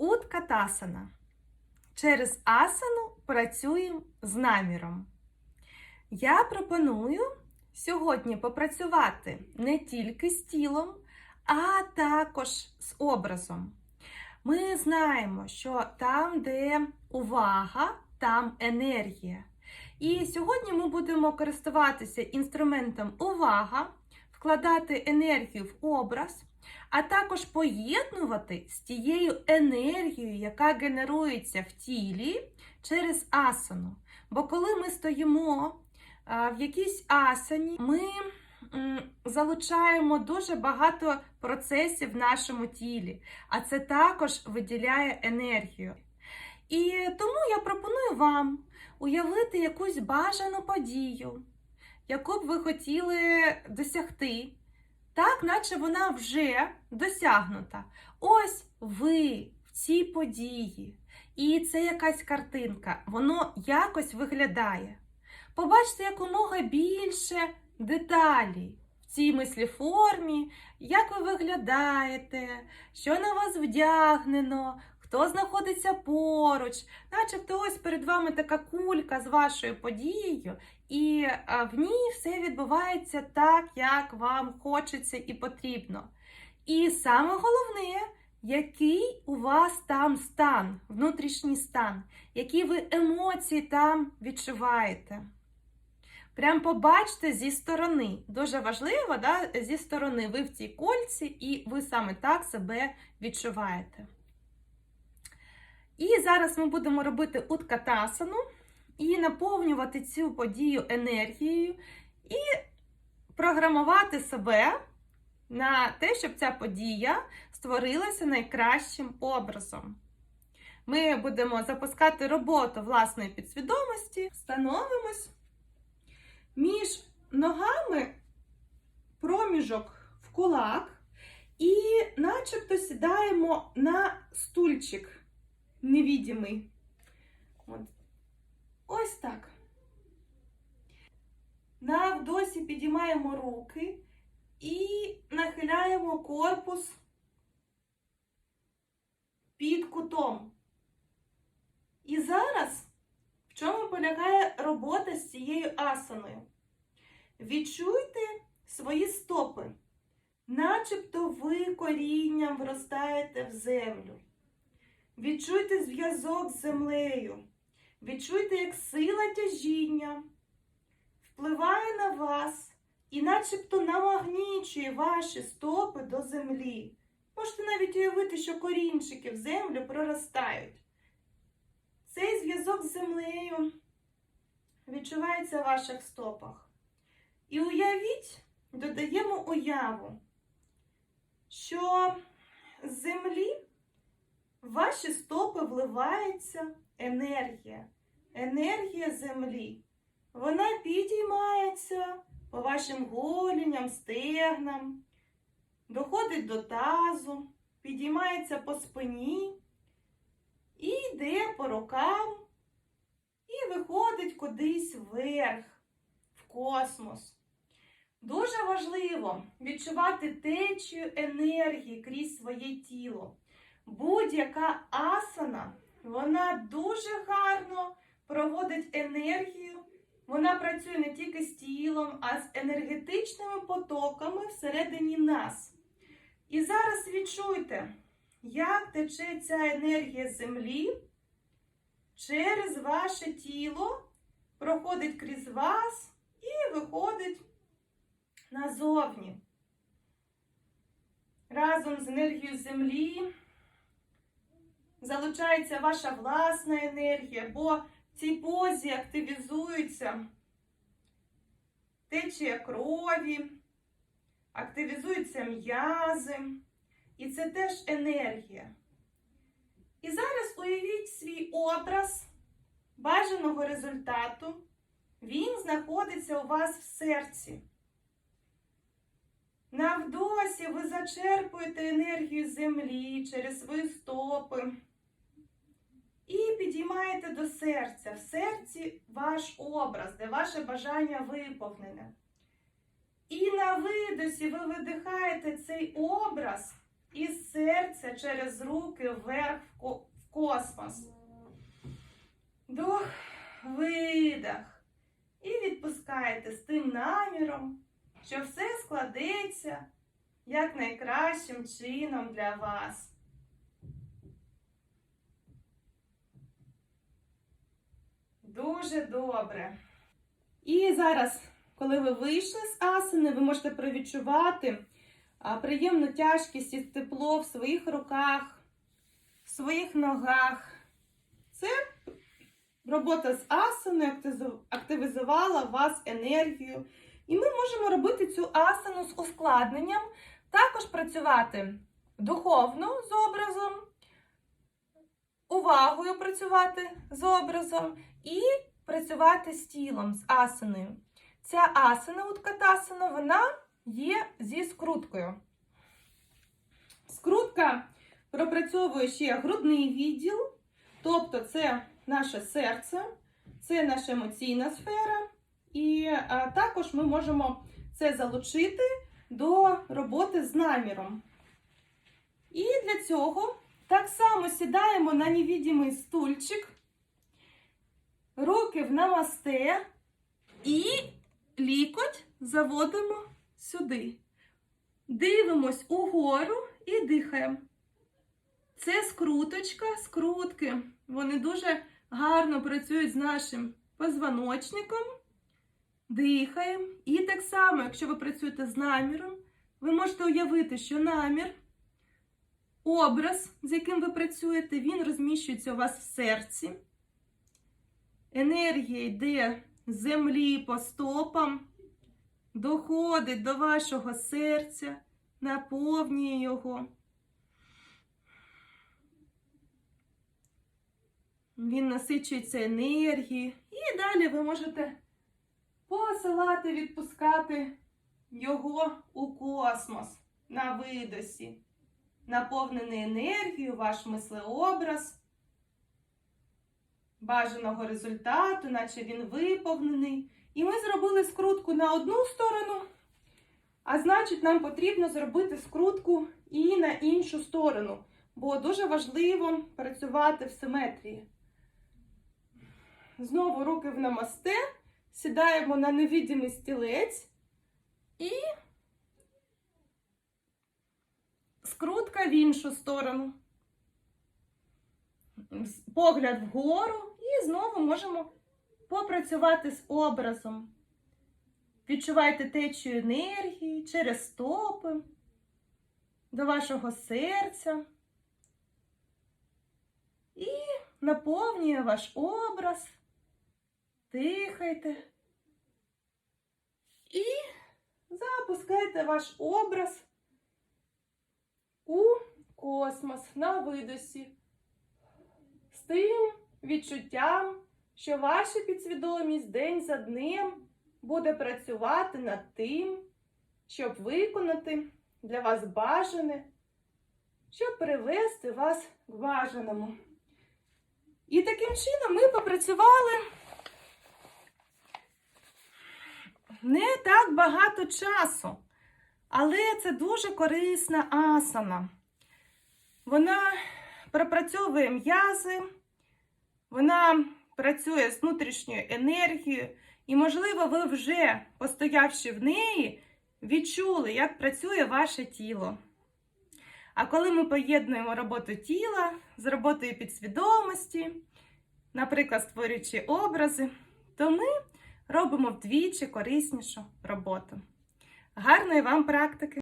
Уткатасана. Через асану працюємо з наміром. Я пропоную сьогодні попрацювати не тільки з тілом, а також з образом. Ми знаємо, що там, де увага, там енергія. І сьогодні ми будемо користуватися інструментом увага, вкладати енергію в образ, а також поєднувати з тією енергією, яка генерується в тілі через асану. Бо коли ми стоїмо в якійсь асані, ми залучаємо дуже багато процесів в нашому тілі, а це також виділяє енергію. І тому я пропоную вам уявити якусь бажану подію, яку б ви хотіли досягти, так, наче вона вже досягнута. Ось ви в цій події. І це якась картинка, воно якось виглядає. Побачте якомога більше деталей в цій мисліформі, як ви виглядаєте, що на вас вдягнено, хто знаходиться поруч, начебто ось перед вами така кулька з вашою подією, і в ній все відбувається так, як вам хочеться і потрібно. І саме головне, який у вас там стан, внутрішній стан, які ви емоції там відчуваєте. Прям побачте зі сторони. Дуже важливо, да, зі сторони ви в цій кольці, і ви саме так себе відчуваєте. І зараз ми будемо робити уткатасану і наповнювати цю подію енергією, і програмувати себе на те, щоб ця подія створилася найкращим образом. Ми будемо запускати роботу власної підсвідомості, становимось між ногами проміжок в кулак і начебто сідаємо на стульчик невидимий. От. Ось так. На вдосі підіймаємо руки і нахиляємо корпус під кутом. І зараз в чому полягає робота з цією асаною? Відчуйте свої стопи, начебто ви корінням вростаєте в землю. Відчуйте зв'язок з землею. Відчуйте, як сила тяжіння впливає на вас і начебто намагнічує ваші стопи до землі. Можете навіть уявити, що корінчики в землю проростають. Цей зв'язок з землею відчувається в ваших стопах. І уявіть, додаємо уяву, що з землі в ваші стопи вливається енергія, енергія землі. Вона підіймається по вашим голіням, стегнам, доходить до тазу, підіймається по спині і йде по рукам, і виходить кудись вверх, в космос. Дуже важливо відчувати течію енергії крізь своє тіло. Будь-яка асана, вона дуже гарно проводить енергію. Вона працює не тільки з тілом, а з енергетичними потоками всередині нас. І зараз відчуйте, як тече ця енергія землі через ваше тіло, проходить крізь вас і виходить назовні. Разом з енергією землі залучається ваша власна енергія, бо в цій позі активізується течія крові, активізуються м'язи, і це теж енергія. І зараз уявіть свій образ бажаного результату. Він знаходиться у вас в серці. На вдосі ви зачерпуєте енергію землі через свої стопи і підіймаєте до серця. В серці ваш образ, де ваше бажання виповнене. І на видосі ви видихаєте цей образ із серця через руки вверх в космос. Вдох, видах. І відпускаєте з тим наміром, що все складеться як найкращим чином для вас. Дуже добре. І зараз, коли ви вийшли з асани, ви можете провідчувати приємну тяжкість і тепло в своїх руках, в своїх ногах. Це робота з асаною активізувала в вас енергію. І ми можемо робити цю асану з ускладненням, також працювати духовно з образом, увагою працювати з образом і працювати з тілом, з асаною. Ця асана, уткатасана, вона є зі скруткою. Скрутка пропрацьовує ще грудний відділ, тобто це наше серце, це наша емоційна сфера, і а, також ми можемо це залучити до роботи з наміром. І для цього так само сідаємо на невидимий стульчик, руки в намасте і лікоть заводимо сюди. Дивимось угору і дихаємо. Це скруточка, скрутки. Вони дуже гарно працюють з нашим позвоночником. Дихаємо. І так само, якщо ви працюєте з наміром, ви можете уявити, що намір, образ, з яким ви працюєте, він розміщується у вас в серці. Енергія йде з землі по стопам, доходить до вашого серця, наповнює його. Він насичується енергією. І далі ви можете посилати, відпускати його у космос на видосі, наповнений енергією, ваш мислеобраз бажаного результату, наче він виповнений. І ми зробили скрутку на одну сторону, а значить, нам потрібно зробити скрутку і на іншу сторону, бо дуже важливо працювати в симетрії. Знову руки в намасте, сідаємо на невидимий стілець і скрутка в іншу сторону. Погляд вгору і знову можемо попрацювати з образом. Відчувайте течію енергії через стопи до вашого серця. І наповнює ваш образ. Дихайте. І запускайте ваш образ у космос на видосі. З тим відчуттям, що ваша підсвідомість день за днем буде працювати над тим, щоб виконати для вас бажане, щоб привести вас к бажаному. І таким чином ми попрацювали не так багато часу, але це дуже корисна асана. Вона пропрацьовує м'язи, вона працює з внутрішньою енергією, і, можливо, ви вже, постоявши в неї, відчули, як працює ваше тіло. А коли ми поєднуємо роботу тіла з роботою підсвідомості, наприклад, створюючи образи, то ми робимо вдвічі кориснішу роботу. Гарної вам практики!